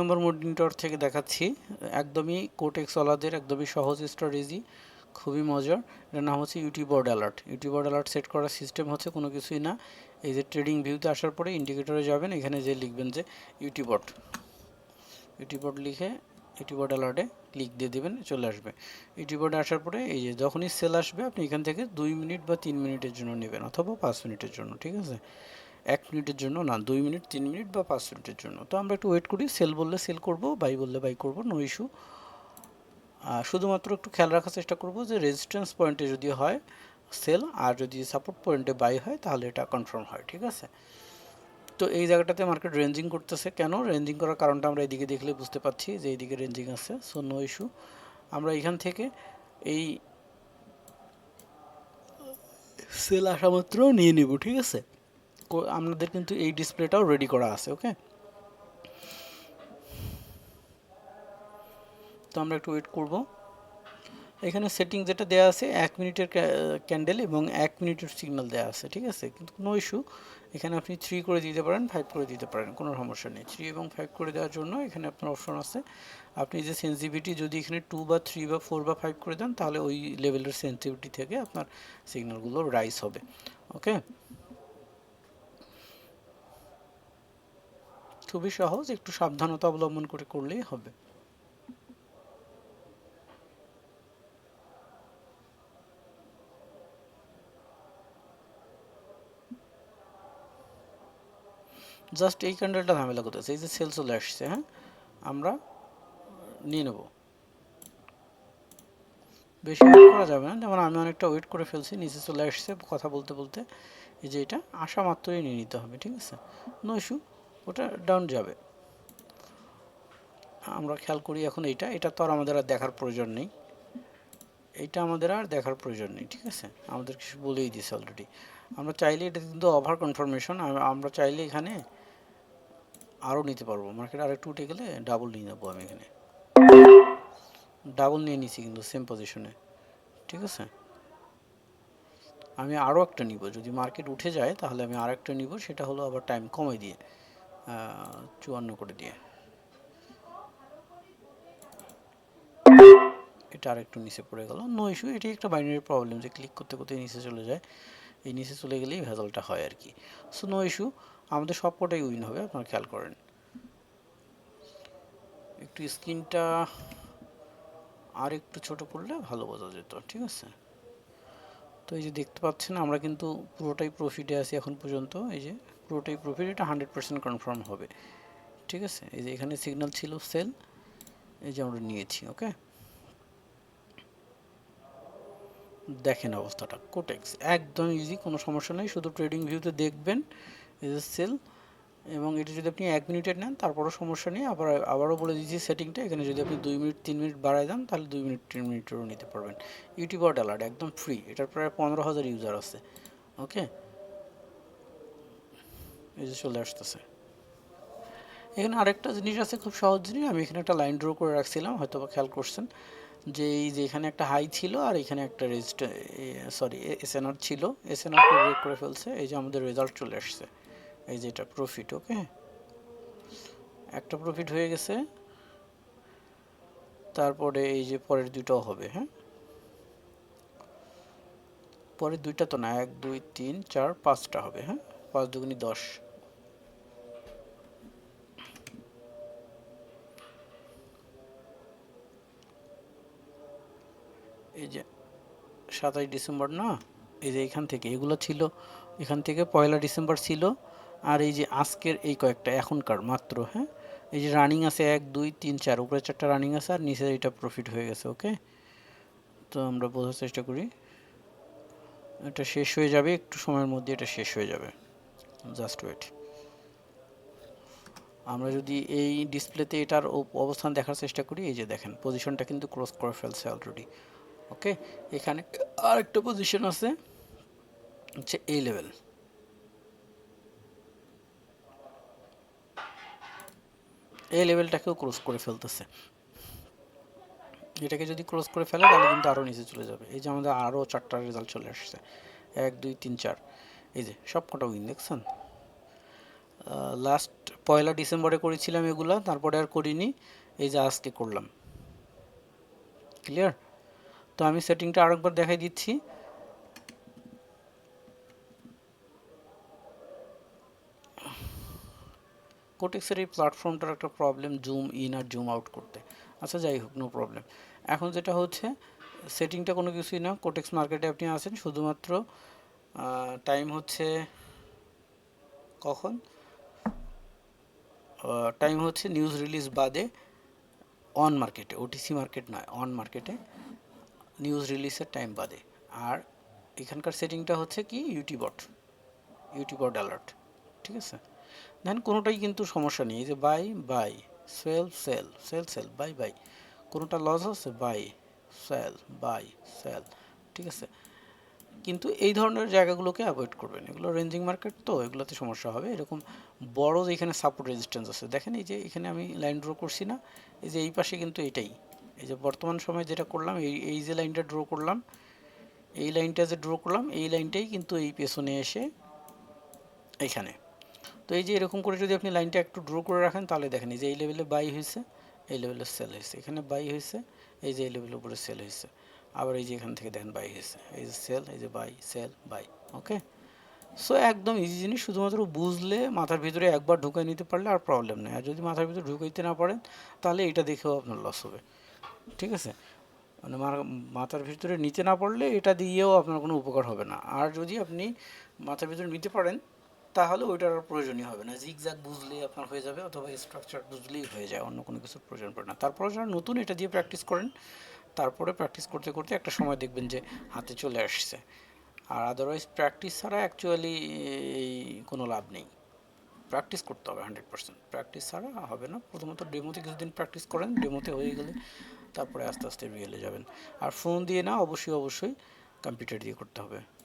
নম্বর monitor থেকে দেখাচ্ছি। একদমই কোটেক্স ওয়ালাদের একদমই সহজ স্ট্র্যাটেজি খুবই মজার। এটার নাম হচ্ছে UT board alert UT board alert set করার সিস্টেম হচ্ছে কোনো কিছুই না। এই যে ট্রেডিং ভিউতে আসার পরে ইন্ডিকেটরে যাবেন, এখানে যে লিখবেন যে ইউটি বোর্ড ইউটি বোর্ড লিখে ইউটি বোর্ড অ্যালার্টে ক্লিক দিয়ে দেবেন, চলে আসবে। ইউটি বোর্ডে আসার পরে এই যে যখনই সেল আসবে, আপনি এখান থেকে দুই মিনিট বা তিন মিনিটের জন্য নেবেন অথবা পাঁচ মিনিটের জন্য, ঠিক আছে? এক মিনিটের জন্য না, দুই মিনিট, তিন মিনিট বা পাঁচ মিনিটের জন্য। তো আমরা একটু ওয়েট করি সেল বললে সেল করব বাই বললে বাই করব নো ইস্যু শুধুমাত্র একটু খেয়াল রাখার চেষ্টা করব যে রেজিস্ট্যান্স পয়েন্টে যদি হয় সেল আর যদি সাপোর্ট পয়েন্টে বাই হয়, তাহলে এটা কনফার্ম হয়, ঠিক আছে? তো এই জায়গাটাতে মার্কেট রেঞ্জিং করতেছে। কেন? রেঞ্জিং করার কারণটা আমরা এদিকে দেখলে বুঝতে পারছি যে এইদিকে রেঞ্জিং আছে সো নো ইস্যু আমরা এখান থেকে এই সেল আসা মাত্র নিয়ে নিব, ঠিক আছে? আপনাদের কিন্তু এই ডিসপ্লেটাও রেডি করা আছে ওকে তো আমরা একটু ওয়েট করব। এখানে সেটিং যেটা দেওয়া আছে, এক মিনিটের ক্যান্ডেল এবং এক মিনিটের সিগন্যাল দেওয়া আছে, ঠিক আছে? কিন্তু কোনো ইস্যু এখানে আপনি থ্রি করে দিতে পারেন ফাইভ করে দিতে পারেন, কোনো সমস্যা নেই। থ্রি এবং ফাইভ করে দেওয়ার জন্য এখানে আপনার অপশন আছে। আপনি যে সেন্সিভিটি যদি এখানে টু বা থ্রি বা ফোর বা ফাইভ করে দেন, তাহলে ওই লেভেলের সেন্সিভিটি থেকে আপনার সিগন্যালগুলো রাইজ হবে ওকে খুবই সহজ, একটু সাবধানতা অবলম্বন করে করলেই হবে। জাস্ট এই ক্যান্ডেলটা ঝামেলা করতেছে, এই যে সেল চলে আসছে হ্যাঁ? আমরা নিয়ে নেব। বেশি ওয়েট করা যাবে না, যেমন আমি অনেকটা ওয়েট করে ফেলছি, নিচে চলে আসছে, কথা বলতে বলতে, এই যে এটা আসা মাত্রই নিয়ে নিতে হবে, ঠিক আছে? নো ইস্যু ওটা ডাউন যাবে। আমরা খেয়াল করি এখন এইটা, এটা তো আর আমাদের আর দেখার প্রয়োজন নেই। এইটা আমাদের আর দেখার প্রয়োজন নেই, ঠিক আছে? আমাদের কিছু বলেই দিছে অলরেডি আমরা চাইলে এটা কিন্তু ওভার কনফার্মেশন আমরা চাইলে এখানে আরও নিতে পারব। মার্কেট আর একটু উঠে গেলে ডাবল নিয়ে নেব আমি এখানে। ডাবল নিয়ে নিছি কিন্তু সেম পজিশনে ঠিক আছে? আমি আরও একটা নিব। যদি মার্কেট উঠে যায়, তাহলে আমি আর একটা নিব, সেটা হলো আবার টাইম কমে দিয়ে। চুয়ান্ন করে দিয়ে। এটা আর একটু নিচে পড়ে গেল। নো ইস্যু এটি একটা বাইনারি প্রবলেম যে ক্লিক করতে করতে নিচে চলে যায়। এই নিচে চলে গেলেই ভেজালটা হয় আর কি। সো নো ইস্যু আমাদের সব কটাই উইন হবে, আপনারা খেয়াল করেন। একটু স্ক্রিনটা আর একটু ছোট করলে ভালো বোঝা যেত, ঠিক আছে? তো এই যে দেখতে পাচ্ছেন, আমরা কিন্তু পুরোটাই প্রফিটে আছি এখন পর্যন্ত, এই যে। পুরোটাই প্রফিট এটা হান্ড্রেড পার্সেন্ট কনফার্ম হবে। ঠিক আছে? এই যে এখানে সিগন্যাল ছিল সেল এই যে আমরা নিয়েছি ওকে দেখেন অবস্থাটা কোটেক্স একদম ইজি কোনো সমস্যা নেই, শুধু ট্রেডিং ভিউতে দেখবেন, এই সেল এবং এটা যদি আপনি এক মিনিটের নেন, তারপরও সমস্যা নেই, আবার, আবারও বলে দিচ্ছি সেটিংটা এখানে যদি আপনি দুই মিনিট, তিন মিনিট বাড়ায় দেন, তাহলে দুই মিনিট, তিন মিনিটেরও নিতে পারবেন। ইউটিউবার অ্যালার্ট একদম ফ্রি এটার প্রায় পনেরো হাজার ইউজার আছে ওকে এই যে চলে আসতেছে। এখানে আরেকটা জিনিস আছে খুব সহজ জিনিস, আমি এখানে একটা লাইন ড্র করে রাখছিলাম হয়তো বা খেয়াল করছেন। যে এই যে এখানে একটা হাই ছিল আর এখানে একটা রেজিস্টার সরি এসএনআর ছিল। এসএনআর ব্রেক করে ফেলছে, এই যে আমাদের রেজাল্ট চলে আসছে। এই যে এটা প্রফিট ওকে একটা প্রফিট হয়ে গেছে। তারপরে এই যে পরের দুইটাও হবে হ্যাঁ? পরের দুইটা তো না, এক, দুই, তিন, চার, পাঁচটা হবে হ্যাঁ? পাঁচ দুগুনি দশ। এই যে সাতাশ ডিসেম্বর না? এই যে এখান থেকে, এগুলো ছিল, এখান থেকে পয়লা ডিসেম্বর ছিল, আর এই যে আজকের এই কয়েকটা এখনকার মাত্র হ্যাঁ? এই যে রানিং আছে এক, দুই, তিন, চার, উপরে চারটা রানিং আছে, আর নিচে এটা প্রফিট হয়ে গেছে ওকে তো আমরা বোঝার চেষ্টা করি। এটা শেষ হয়ে যাবে, একটু সময়ের মধ্যে এটা শেষ হয়ে যাবে। জাস্ট ওয়েট আমরা যদি এই ডিসপ্লেতে এটার অবস্থান দেখার চেষ্টা করি, এই যে দেখেন পজিশনটা কিন্তু ক্রস করে ফেলছে অলরেডি ওকে এখানে আরেকটা পজিশন আছে, হচ্ছে এই লেভেল এই লেভেলটাকেও ক্রস করে ফেলতেছে। এটাকে যদি ক্রস করে ফেলে, তাহলে কিন্তু আরও নিচে চলে যাবে। এই যে আমাদের আরও চারটা রেজাল্ট চলে আসছে। এক, দুই, তিন, চার। এই যে, সব কটা উইন দেখছেন? লাস্ট পয়লা ডিসেম্বরে করেছিলাম এগুলো, তারপরে আর করিনি, এই যে আজকে করলাম। ক্লিয়ার তো আমি সেটিংটা আরেকবার দেখাই দিচ্ছি। কোটেক্সের এই প্ল্যাটফর্মটার একটা প্রবলেম জুম ইন আর জুম আউট করতে। আচ্ছা যাই হোক নো প্রবলেম এখন যেটা হচ্ছে সেটিংটা কোনো কিছুই না কোটেক্স মার্কেটে আপনি আসেন শুধুমাত্র টাইম হচ্ছে কখন? টাইম হচ্ছে নিউজ রিলিজ বাদে অন মার্কেটে ওটিসি মার্কেট নয় অন মার্কেটে নিউজ রিলিজের টাইম বাদে। আর এখানকার সেটিংটা হচ্ছে কি? ইউটিবট ইউটিবট অ্যালার্ট ঠিক আছে? দেন কোনোটাই কিন্তু সমস্যা নেই যে buy buy sell sell sell sell buy buy কোনোটা লস হচ্ছে? বাই সেল বাই সেল ঠিক আছে? কিন্তু এই ধরনের জায়গাগুলোকে অ্যাভয়েড করবেন। এগুলো রেঞ্জিং মার্কেট তো, এগুলোতে সমস্যা হবে। এরকম বড় যেখানে সাপোর্ট রেজিস্ট্যান্স আছে। দেখেন এই যে এখানে আমি লাইন ড্র করছি না, এই যে এই পাশে কিন্তু এটাই। এই যে বর্তমান সময় যেটা করলাম, এই এই যে লাইনটা ড্র করলাম, এই লাইনটা যে ড্র করলাম, এই লাইনটাই কিন্তু এই পেছনে এসে এখানে। তো এই যে এরকম করে যদি আপনি লাইনটা একটু ড্র করে রাখেন, তাহলে দেখেন এই যে এই লেভেলে বাই হয়েছে, এই লেভেলে সেল হয়েছে। এখানে বাই হয়েছে, এই যে এই লেভেলের উপরে সেল হয়েছে। আবার এই যে এখান থেকে দেখেন বাই হয়েছে। এই যে সেল এই যে buy sell buy okay so একদম ইজি জিনিস, শুধুমাত্র বুঝলে মাথার ভিতরে একবার ঢুকাই নিতে পারলে আর প্রবলেম নেই। আর যদি মাথার ভিতরে ঢুকাইতে না পারেন, তাহলে এটা দেখেও আপনার লস হবে, ঠিক আছে? মানে মাথার ভিতরে নিতে না পারলে এটা দিয়েও আপনার কোনো উপকার হবে না। আর যদি আপনি মাথার ভিতরে নিতে পারেন, তাহলে ওইটার আর প্রয়োজনই হবে না। জিগজ্যাগ বুঝলেই আপনার হয়ে যাবে, অথবা স্ট্রাকচার বুঝলেই হয়ে যায়, অন্য কোনো কিছুর প্রয়োজন পড়ে না। তারপরে যারা নতুন এটা দিয়ে প্র্যাকটিস করেন তারপরে প্র্যাকটিস করতে করতে একটা সময় দেখবেন যে হাতে চলে আসছে। আর আদারওয়াইজ প্র্যাকটিস ছাড়া অ্যাকচুয়ালি কোনো লাভ নেই। প্র্যাকটিস করতে হবে হান্ড্রেড পার্সেন্ট প্র্যাকটিস ছাড়া হবে না। প্রথমত ডেমোতে কিছুদিন প্র্যাকটিস করেন ডেমোতে হয়ে গেলে তারপরে আস্তে আস্তে রিয়েলে যাবেন। আর ফোন দিয়ে না, অবশ্যই অবশ্যই কম্পিউটার দিয়ে করতে হবে।